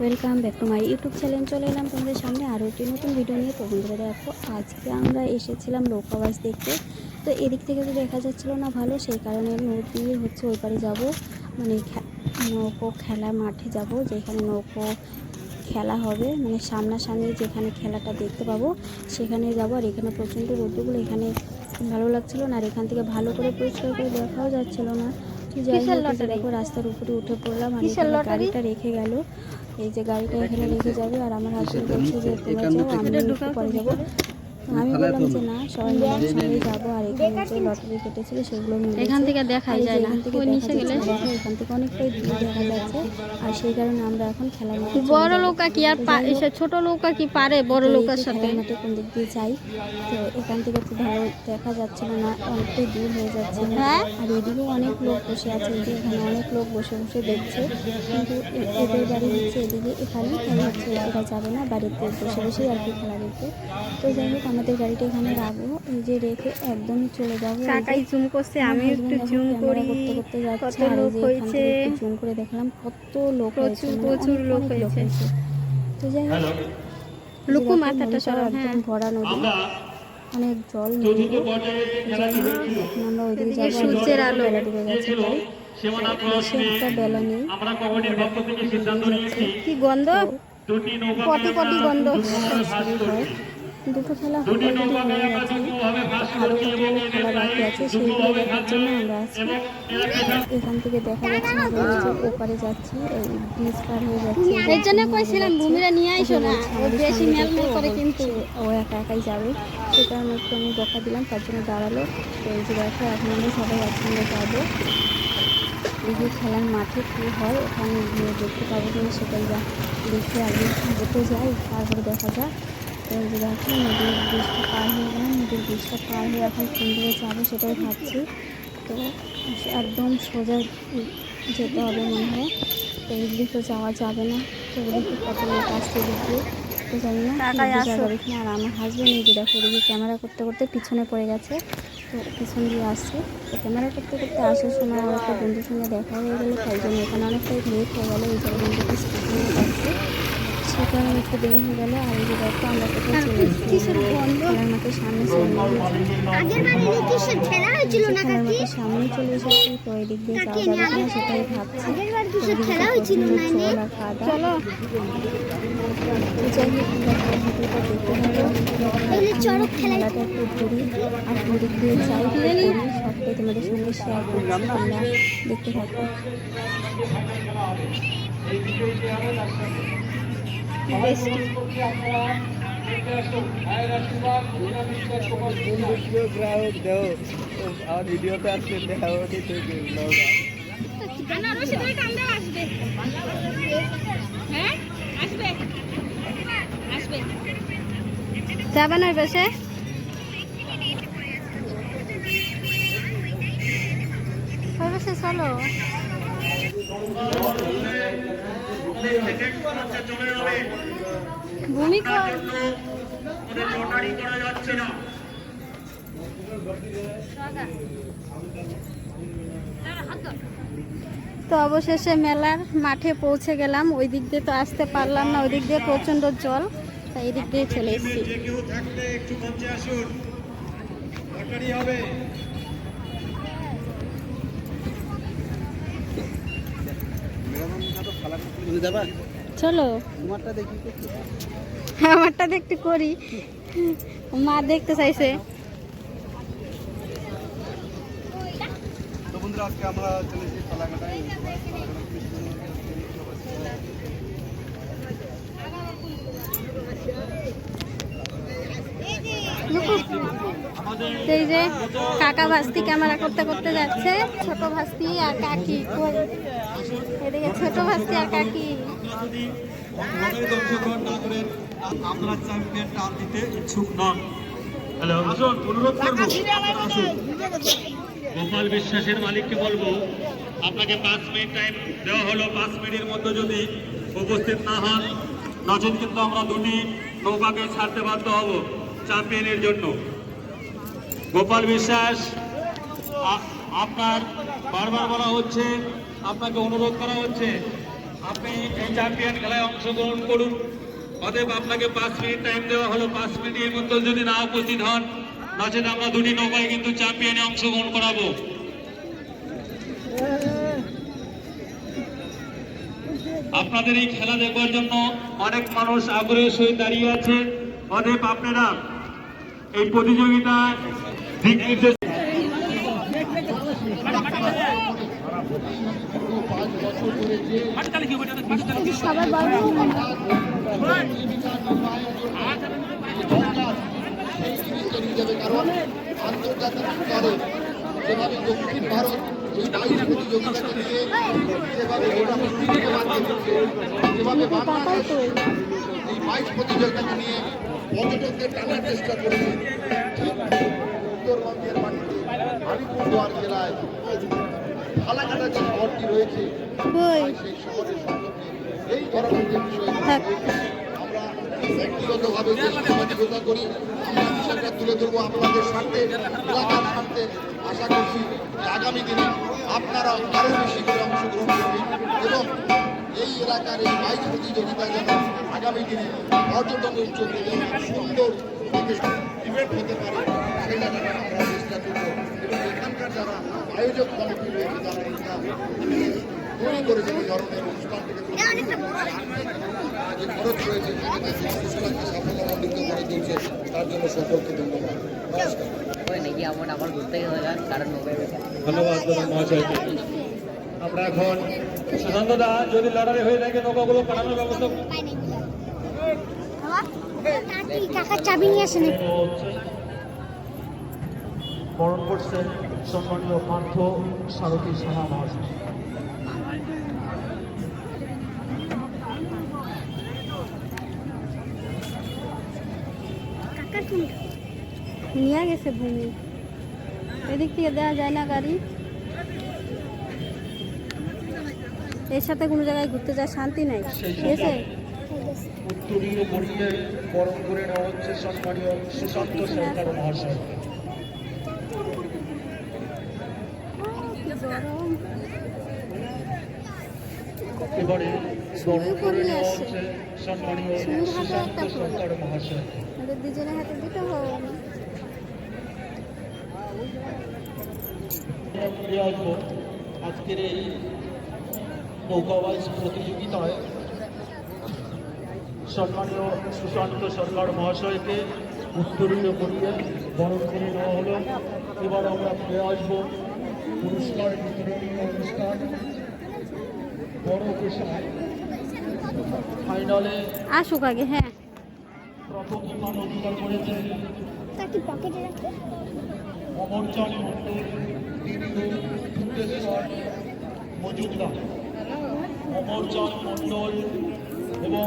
Welcome back to my YouTube channel. চলে এলাম তোমাদের সামনে আরও একটি নতুন ভিডিও নিয়ে। তো বন্ধুরা দেখো আজকে আমরা এসেছিলাম নৌকাবাস দেখতে। তো এদিক থেকে তো দেখা যাচ্ছিল না ভালো সেই কারণে নদী হচ্ছে ওই পারে যাব। মানে নৌকো খেলা মাঠে যাব যেখানে নৌকো খেলা হবে। মানে সামনাসামনি যেখানে খেলাটা দেখতে পাবো সেখানে যাব। আর এখানে প্রচণ্ড রোদ্রগুলো এখানে ভালো লাগছিল না। আর এখান থেকে ভালো করে পরিষ্কার করে দেখাও যাচ্ছিল না। যাই হোক? দেখো রাস্তার উপরে উঠে পড়লাম। আর? গাড়িটা রেখে গেল। এই যে গাড়িটা এখানে রেখে যাবে আর আমার হাজবেন্ড বলছে যে তোমরা যাও আমি একটু পরে যাব। আমি বললাম যে না সবাই মিলে একসঙ্গে যাব আর এখানে যে লটারি কেটেছিল সেগুলো মিলেছে। এখান থেকে দেখাই যায় না এখান থেকে ওই নিচে গেলে এখান থেকে অনেকটাই দূর দেখা যাচ্ছে আর সেই কারণে আমরা এখন চলে বড়। নৌকা কি আর ছোট নৌকা কি পারে বড় যে সাথে মাঠে কোন দিক দিয়ে যাই তো এখান থেকে তো ভালো দেখা যাচ্ছিল না অনেকটাই দূর হয়ে যাচ্ছে হ্যাঁ? আর এদিকেও অনেক লোক বসে আছে যে এখানে অনেক লোক বসে বসে দেখছে কিন্তু এদের বাড়ি হচ্ছে এদিকে এখানে তাই হচ্ছে এরা যাবে না বাড়িতে বসে বসেই আর কি খেলা দেখতে তো যাই হোক আমাদের গাড়িটা এখানে রাখব। এই যে রেখে একদমই চলে যাব। কাকাই জুম করছে আমি একটু জুম করি। করতে করতে যাচ্ছে। কত আর এই যে হয়েছে? জুম করে দেখলাম কত লোক হয়েছে। প্রচুর, মানে প্রচুর লোক হয়েছে। তো যাই হোক লুকু মাথাটা নদীটাও সরাও, একদম হ্যাঁ। ভরা নদী। অনেক জল নেই যাই হোক এখন আমরা ওইদিকে যাব সূর্যের আলো। বেলা ডুবে গেছে তাই একটা বেলা নেই। আমরা কমিটির পক্ষ থেকে সিদ্ধান্ত নিয়েছি। কি গন্ধ? পটি পটি গন্ধ? হয় দুটো খেলা অলরেডি হয়ে গেছে আরও কতগুলো খেলা বাকি আছে সেইগুলো দেখার জন্য আমরা আছি এখান থেকে দেখা যাচ্ছে না ওপারে যাচ্ছি এই ব্রিজ পার হয়ে যাচ্ছে। এর জন্য কইছিলাম ভূমিরা নিয়ে আইসো না? বেশি মেলমেল করে কিন্তু। ও একা একাই যাবে। সে কারণে একটু আমি বকা দিলাম তার জন্য দাঁড়াল। তো এই যে দেখো এখন আমরা সবাই একসঙ্গে যাব। দেখি খেলার মাঠে কী হয় ওখানে গিয়ে দেখতে পাবো কিনা সেটাই যা দেখে আগে তো যাই তারপরে দেখা যাক। এই যে দেখো নদীর ব্রিজটা পার হয়ে গেলাম নদীর ব্রিজটা পার হয়ে এখন কোন দিকে যাব সেটাই ভাবছি। তো একদম সোজা যেতে হবে মনে হয়। তো এই দিকে তো যাওয়া যাবে না। তো ওদিকে কত লোক আসছে এদিক তো জানি না। কিনা আর আমার হাজবেন্ড এই যে দেখো ওদিকে ক্যামেরা করতে করতে পিছনে পড়ে গেছে। তো পিছন দিয়ে আসছে। তো ক্যামেরা করতে করতে আসার সময় আমার একটা বন্ধুর সঙ্গে দেখা হয়ে গেলো তাই জন্য এখানে অনেকটাই লেট হয়ে গেলো। এই জন্য বন্ধুকে স্কুটি নিয়ে যাচ্ছে একটু দেরি হয়ে গেলো আর এই দেখো আমরা কোথায় চলে এসেছি। খেলার মাঠের সামনে খেলার সামনে চলে এসেছি তো এই দিক দিয়ে যাওয়া যাবে কিনা সেটাই ভাবছি। এদিকে খেলা হয়েছিল না চলো। যাই হোক খেলাটা একটু ঘুরি আর দিক দিয়ে যাই করি সবটাই তোমাদের সঙ্গে শেয়ার করছি তোমরা দেখতে থাকো। দেও আর ভিডিওতে আসলে দেখা ওটি থেকে নৌকা যাবে না বেশে ওই বেশে চলো তো অবশেষে মেলার মাঠে পৌঁছে গেলাম। ওই দিক দিয়ে তো আসতে পারলাম না, ওই দিক দিয়ে প্রচণ্ড জল, তাই এই দিক দিয়ে চলে এসেছি যে কেউ থাকলে একটু মঞ্চে আসুন লটারি হবে তুমি যাবা চলো। তোমারটা দেখি আমারটা দেখতে করি। মা দেখতে চাইছে। তো বন্ধুরা আজকে আমরা চলেছি এসেছি এই যে কাকা ভাস্তি ক্যামেরা করতে করতে যাচ্ছে, ছোট ভাস্তি আর কাকি? এদিকে ছোট ভাস্তি আর কাকি। আমরা চ্যাম্পিয়ন দিতে ইচ্ছুক নন হ্যালো আসুন অনুরোধ করব আসুন গোপাল বিশ্বাসের মালিককে বলব, আপনাকে পাঁচ মিনিট টাইম দেওয়া হলো। পাঁচ মিনিটের মধ্যে যদি উপস্থিত না হন নচেত কিন্তু আমরা দুটি নৌকাকে ছাড়তে বাধ্য হব। চ্যাম্পিয়নের জন্য। গোপাল বিশ্বাস আপনার বারবার বলা হচ্ছে, আপনাকে অনুরোধ করা হচ্ছে, আপনি এই চ্যাম্পিয়ন খেলায় অংশগ্রহণ করুন। অতএব আপনাকে পাঁচ মিনিট টাইম দেওয়া হলো। পাঁচ মিনিটের মধ্যে যদি না উপস্থিত হন নচেত আমরা দুটি নৌকায় কিন্তু চ্যাম্পিয়নে অংশগ্রহণ করাবো। আপনাদের এই খেলা দেখবার জন্য অনেক মানুষ আগ্রহের সহিত দাঁড়িয়ে আছে। অতএব আপনারা এই প্রতিযোগিতায় দিক নির্দেশ কারণ আন্তর্জাতিক স্তরে যেভাবে দক্ষিণ ভারত প্রতিযোগিতাকে নিয়ে পর্যটকদের টানার চেষ্টা করেছে। আলিপুরদুয়ার জেলায় ফালাকাটা যে শহরটি রয়েছে সেই শহরের সম্পর্কে এই ধরনের যে বিষয় আমরা ব্যক্তিগতভাবে যে সাংবাদিকতা করি আমরা বিষয়টা তুলে ধরবো আপনাদের স্বার্থে এলাকার স্বার্থে আশা করছি যে আগামী দিনে আপনারা আরও বেশি করে অংশগ্রহণ করবেন এবং এই এলাকার এই বাইক প্রতিযোগিতা যেন আগামী দিনে পর্যটকের চোখে যেন সুন্দর ইভেন্ট হতে পারে আমরা চেষ্টা করব এবং এখানকার যারা আয়োজক কমিটি রয়েছে যারা এটা তৈরি করেছেন এই ধরনের খরচ রয়েছে অনুষ্ঠানকে করে তার জন্য সকলকে ধন্যবাদ। আমার এখন সুশান্ত দা যদি লড়াই হয়ে থাকে নৌকাগুলো পাঠানোর ব্যবস্থা বরণ করছেন সম্মানীয় পার্থ সারথী সাহা মহাশয়। নিয়ে গেছে ভূমি। এদিক থেকে দেওয়া যায় না গাড়ি। এর সাথে কোনো জায়গায় ঘুরতে যাওয়ার শান্তি নাই। ঠিক আছে? উত্তরীয় বরণ করে নেওয়া হচ্ছে সম্মানীয় সুশান্ত সরকার মহাশয়। এবারে বরণ করে নেওয়া হচ্ছে সম্মানীয় সুশান্ত সরকার মহাশয়। আমাদের দুজনের হাতে দুটো হবে। ফিরে আসব আজকের এই নৌকাবাজ প্রতিযোগিতায়। সম্মানীয় সুশান্ত সরকার মহাশয়কে উত্তরীয় করিয়ে বরণ করে নেওয়া হলো। এবার আমরা ফিরে আসব পুরস্কার বিতরণী অনুষ্ঠান বড় পেশায় ফাইনালে আসুক আগে হ্যাঁ প্রথম স্থান অধিকার করেছেন কাকি অমরচাঁদ মণ্ডল দিনু ভূতেশ্বর মজুমদার। অমরচাঁদ মণ্ডল এবং